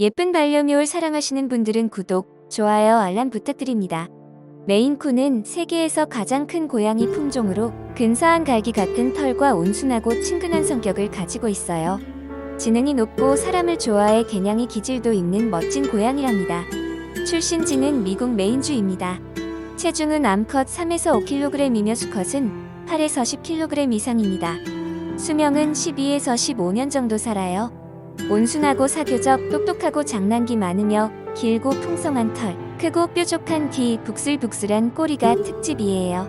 예쁜 반려묘를 사랑하시는 분들은 구독, 좋아요, 알람 부탁드립니다. 메인쿤은 세계에서 가장 큰 고양이 품종으로 근사한 갈기 같은 털과 온순하고 친근한 성격을 가지고 있어요. 지능이 높고 사람을 좋아해 개냥이 기질도 있는 멋진 고양이랍니다. 출신지는 미국 메인주입니다. 체중은 암컷 3에서 5kg이며 수컷은 8에서 10kg 이상입니다. 수명은 12에서 15년 정도 살아요. 온순하고 사교적, 똑똑하고 장난기 많으며 길고 풍성한 털, 크고 뾰족한 귀, 북슬북슬한 꼬리가 특집이에요.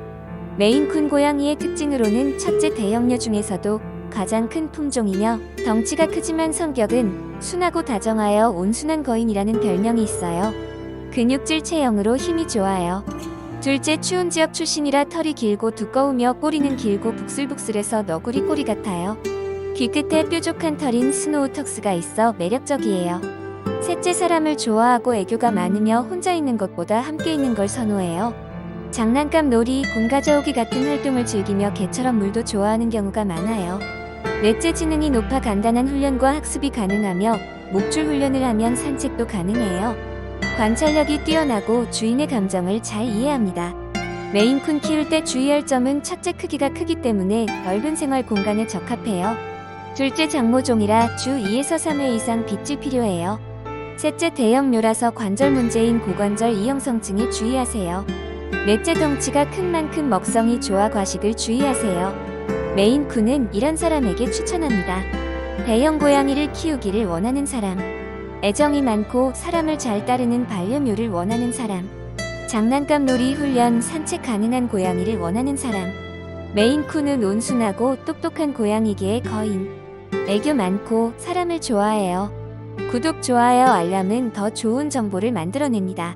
메인쿤 고양이의 특징으로는 첫째 대형녀 중에서도 가장 큰 품종이며 덩치가 크지만 성격은 순하고 다정하여 온순한 거인이라는 별명이 있어요. 근육질 체형으로 힘이 좋아요. 둘째 추운 지역 출신이라 털이 길고 두꺼우며 꼬리는 길고 북슬북슬해서 너구리 꼬리 같아요. 귀 끝에 뾰족한 털인 스노우 턱스가 있어 매력적이에요. 셋째 사람을 좋아하고 애교가 많으며 혼자 있는 것보다 함께 있는 걸 선호해요. 장난감 놀이, 공 가져오기 같은 활동을 즐기며 개처럼 물도 좋아하는 경우가 많아요. 넷째 지능이 높아 간단한 훈련과 학습이 가능하며 목줄 훈련을 하면 산책도 가능해요. 관찰력이 뛰어나고 주인의 감정을 잘 이해합니다. 메인쿤 키울 때 주의할 점은 첫째 크기가 크기 때문에 넓은 생활 공간에 적합해요. 둘째 장모종이라 주 2에서 3회 이상 빗질 필요해요. 셋째 대형묘라서 관절 문제인 고관절 이형성증에 주의하세요. 넷째 덩치가 큰 만큼 먹성이 좋아 과식을 주의하세요. 메인쿤은 이런 사람에게 추천합니다. 대형 고양이를 키우기를 원하는 사람. 애정이 많고 사람을 잘 따르는 반려묘를 원하는 사람. 장난감 놀이 훈련 산책 가능한 고양이를 원하는 사람. 메인쿤은 온순하고 똑똑한 고양이계의 거인. 애교 많고 사람을 좋아해요. 구독, 좋아요, 알람은 더 좋은 정보를 만들어냅니다.